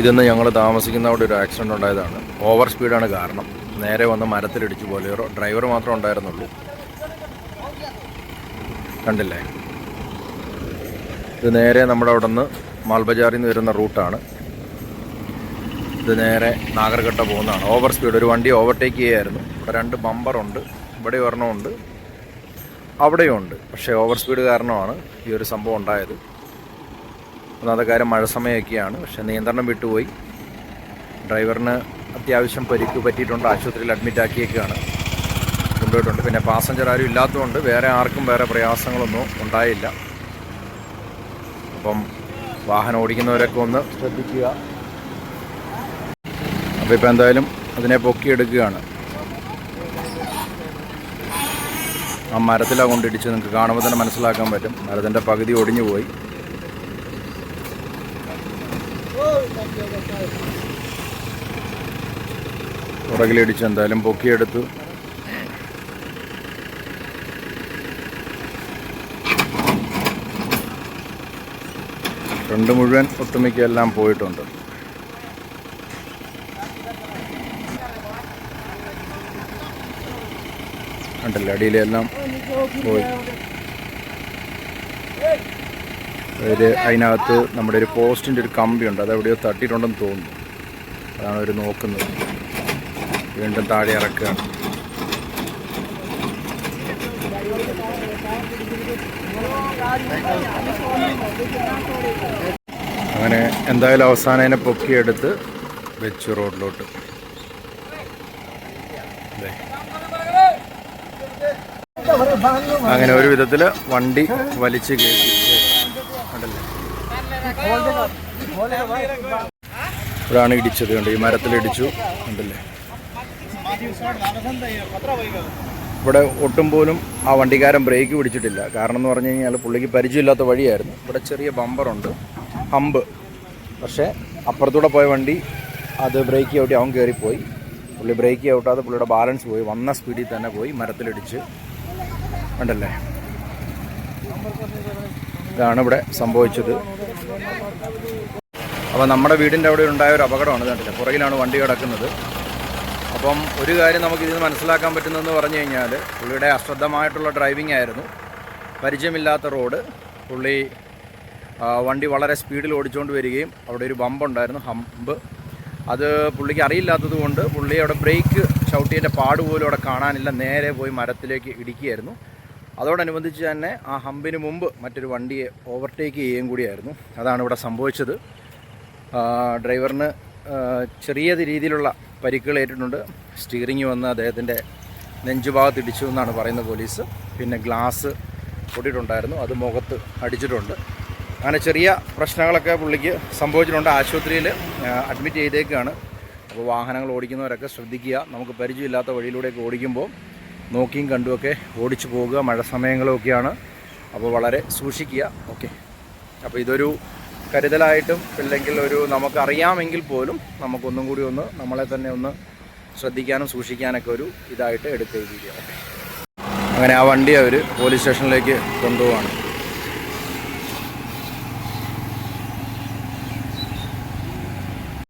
ഇതെന്ന് ഞങ്ങൾ താമസിക്കുന്ന അവിടെ ഒരു ആക്സിഡന്റ് ഉണ്ടായതാണ്. ഓവർ സ്പീഡാണ് കാരണം. നേരെ വന്ന് മരത്തിലിടിച്ച് പോലെയോ ഡ്രൈവർ മാത്രമേ ഉണ്ടായിരുന്നുള്ളൂ. കണ്ടില്ലേ? ഇത് നേരെ നമ്മുടെ അവിടെ നിന്ന് മാൽബജാറിൽ നിന്ന് വരുന്ന റൂട്ടാണ് ഇത് നേരെ നാഗർഘട്ട പോകുന്നതാണ്. ഓവർ സ്പീഡ് ഒരു വണ്ടി ഓവർടേക്ക് ചെയ്യായിരുന്നു. ഇവിടെ രണ്ട് ബമ്പറുണ്ട് ഇവിടെ ഒരെണ്ണമുണ്ട് അവിടെയും ഉണ്ട്. പക്ഷേ ഓവർ സ്പീഡ് കാരണമാണ് ഈ ഒരു സംഭവം ഉണ്ടായത്. ഒന്നാമത്തെ കാര്യം മഴ സമയമൊക്കെയാണ്. പക്ഷേ നിയന്ത്രണം വിട്ടുപോയി. ഡ്രൈവറിന് അത്യാവശ്യം പരിക്ക് പറ്റിയിട്ടുണ്ട്. ആശുപത്രിയിൽ അഡ്മിറ്റ് ആക്കിയേക്കാണ്. കൊണ്ടുപോയിട്ടുണ്ട്. പിന്നെ പാസഞ്ചർ ആരും ഇല്ലാത്തതുകൊണ്ട് വേറെ ആർക്കും വേറെ പ്രയാസങ്ങളൊന്നും ഉണ്ടായില്ല. അപ്പം വാഹനം ഓടിക്കുന്നവരൊക്കെ ഒന്ന് ശ്രദ്ധിക്കുക. അപ്പോൾ ഇപ്പോൾ എന്തായാലും അതിനെ പൊക്കിയെടുക്കുകയാണ്. ആ മരത്തിലാണ് കൊണ്ടിടിച്ച് നിങ്ങൾക്ക് കാണുമ്പോൾ തന്നെ മനസ്സിലാക്കാൻ പറ്റും. മരത്തിന്റെ പകുതി ഒടിഞ്ഞു പോയി പുറകിലിടിച്ച് എന്തായാലും പൊക്കിയെടുത്തു. രണ്ട് മുഴുവൻ ഒട്ടുമിക്ക എല്ലാം പോയിട്ടുണ്ട്. കണ്ടല്ലേ അടിയിലെല്ലാം പോയി. ഒരു അതിനകത്ത് നമ്മുടെ ഒരു പോസ്റ്റിന്റെ ഒരു കമ്പിയുണ്ട് അത് എവിടെയോ തട്ടിയിട്ടുണ്ടെന്ന് തോന്നുന്നു. അതാണ് അവർ നോക്കുന്നത്. വീണ്ടും താഴെ ഇറക്കുക അങ്ങനെ എന്തായാലും അവസാനം അതിനെ പൊക്കിയെടുത്ത് വെച്ചു റോഡിലോട്ട്. അങ്ങനെ ഒരു വിധത്തിൽ വണ്ടി വലിച്ചു കയറ്റി. ഇവിടാണ് ഇടിച്ചത് കണ്ട്? ഈ മരത്തിൽ ഇടിച്ചു. കണ്ടല്ലേ? ഇവിടെ ഒട്ടും പോലും ആ വണ്ടിക്കാരൻ ബ്രേക്ക് പിടിച്ചിട്ടില്ല. കാരണം എന്ന് പറഞ്ഞു കഴിഞ്ഞാൽ പുള്ളിക്ക് പരിചയമില്ലാത്ത വഴിയായിരുന്നു. ഇവിടെ ചെറിയ ബമ്പറുണ്ട് ഹമ്പ് പക്ഷേ അപ്പുറത്തൂടെ പോയ വണ്ടി അത് ബ്രേക്ക് ഔട്ടി അവൻ കയറിപ്പോയി പുള്ളി ബ്രേക്ക് ഔട്ടാതെ പുള്ളിയുടെ ബാലൻസ് പോയി. വന്ന സ്പീഡിൽ തന്നെ പോയി മരത്തിലിടിച്ച്. ഉണ്ടല്ലേ ഇതാണ് ഇവിടെ സംഭവിച്ചത്. അപ്പോൾ നമ്മുടെ വീടിന്റെ അവിടെ ഉണ്ടായ ഒരു അപകടമാണ് കണ്ടില്ല? പുറകിലാണ് വണ്ടി കിടക്കുന്നത്. അപ്പം ഒരു കാര്യം നമുക്ക് ഇതിന് മനസ്സിലാക്കാൻ പറ്റുന്നതെന്ന് പറഞ്ഞു കഴിഞ്ഞാൽ പുള്ളിയുടെ അശ്രദ്ധമായിട്ടുള്ള ഡ്രൈവിംഗ് ആയിരുന്നു. പരിചയമില്ലാത്ത റോഡ്. പുള്ളി വണ്ടി വളരെ സ്പീഡിൽ ഓടിച്ചുകൊണ്ട് വരികയും അവിടെ ഒരു ബമ്പ് ഉണ്ടായിരുന്നു ഹമ്പ്. അത് പുള്ളിക്ക് അറിയില്ലാത്തത് കൊണ്ട് പുള്ളി അവിടെ ബ്രേക്ക് ചവിട്ടിയതിന്റെ പാട് പോലും അവിടെ കാണാനില്ല. നേരെ പോയി മരത്തിലേക്ക് ഇടിക്കുകയായിരുന്നു. അതോടനുബന്ധിച്ച് തന്നെ ആ ഹമ്പിന് മുമ്പ് മറ്റൊരു വണ്ടിയെ ഓവർടേക്ക് ചെയ്യുകയും കൂടിയായിരുന്നു. അതാണ് ഇവിടെ സംഭവിച്ചത്. ഡ്രൈവറിന് ചെറിയ രീതിയിലുള്ള പരിക്കുകൾ ഏറ്റിട്ടുണ്ട്. സ്റ്റീറിങ് വന്ന് അദ്ദേഹത്തിന്റെ നെഞ്ചുഭാഗത്ത് ഇടിച്ചു എന്നാണ് പറയുന്നത് പോലീസ്. പിന്നെ ഗ്ലാസ് പൊട്ടിയിട്ടുണ്ടായിരുന്നു. അത് മുഖത്ത് അടിച്ചിട്ടുണ്ട്. അങ്ങനെ ചെറിയ പ്രശ്നങ്ങളൊക്കെ പുള്ളിക്ക് സംഭവിച്ചിട്ടുണ്ട്. ആശുപത്രിയിൽ അഡ്മിറ്റ് ചെയ്തേക്കാണ്. അപ്പോൾ വാഹനങ്ങൾ ഓടിക്കുന്നവരൊക്കെ ശ്രദ്ധിക്കുക. നമുക്ക് പരിചയമില്ലാത്ത വഴിയിലൂടെയൊക്കെ ഓടിക്കുമ്പോൾ നോക്കിയും കണ്ടുമൊക്കെ ഓടിച്ചു പോകുക. മഴ സമയങ്ങളൊക്കെയാണ്. അപ്പോൾ വളരെ സൂക്ഷിക്കുക. ഓക്കെ. അപ്പോൾ ഇതൊരു കരുതലായിട്ടും അല്ലെങ്കിൽ ഒരു നമുക്കറിയാമെങ്കിൽ പോലും നമുക്കൊന്നും കൂടി ഒന്ന് നമ്മളെ തന്നെ ഒന്ന് ശ്രദ്ധിക്കാനും സൂക്ഷിക്കാനൊക്കെ ഒരു ഇതായിട്ട് എടുക്കുക ഈ വീഡിയോ ഓക്കെ. അങ്ങനെ ആ വണ്ടി അവർ പോലീസ് സ്റ്റേഷനിലേക്ക് കൊണ്ടുപോവാണ്.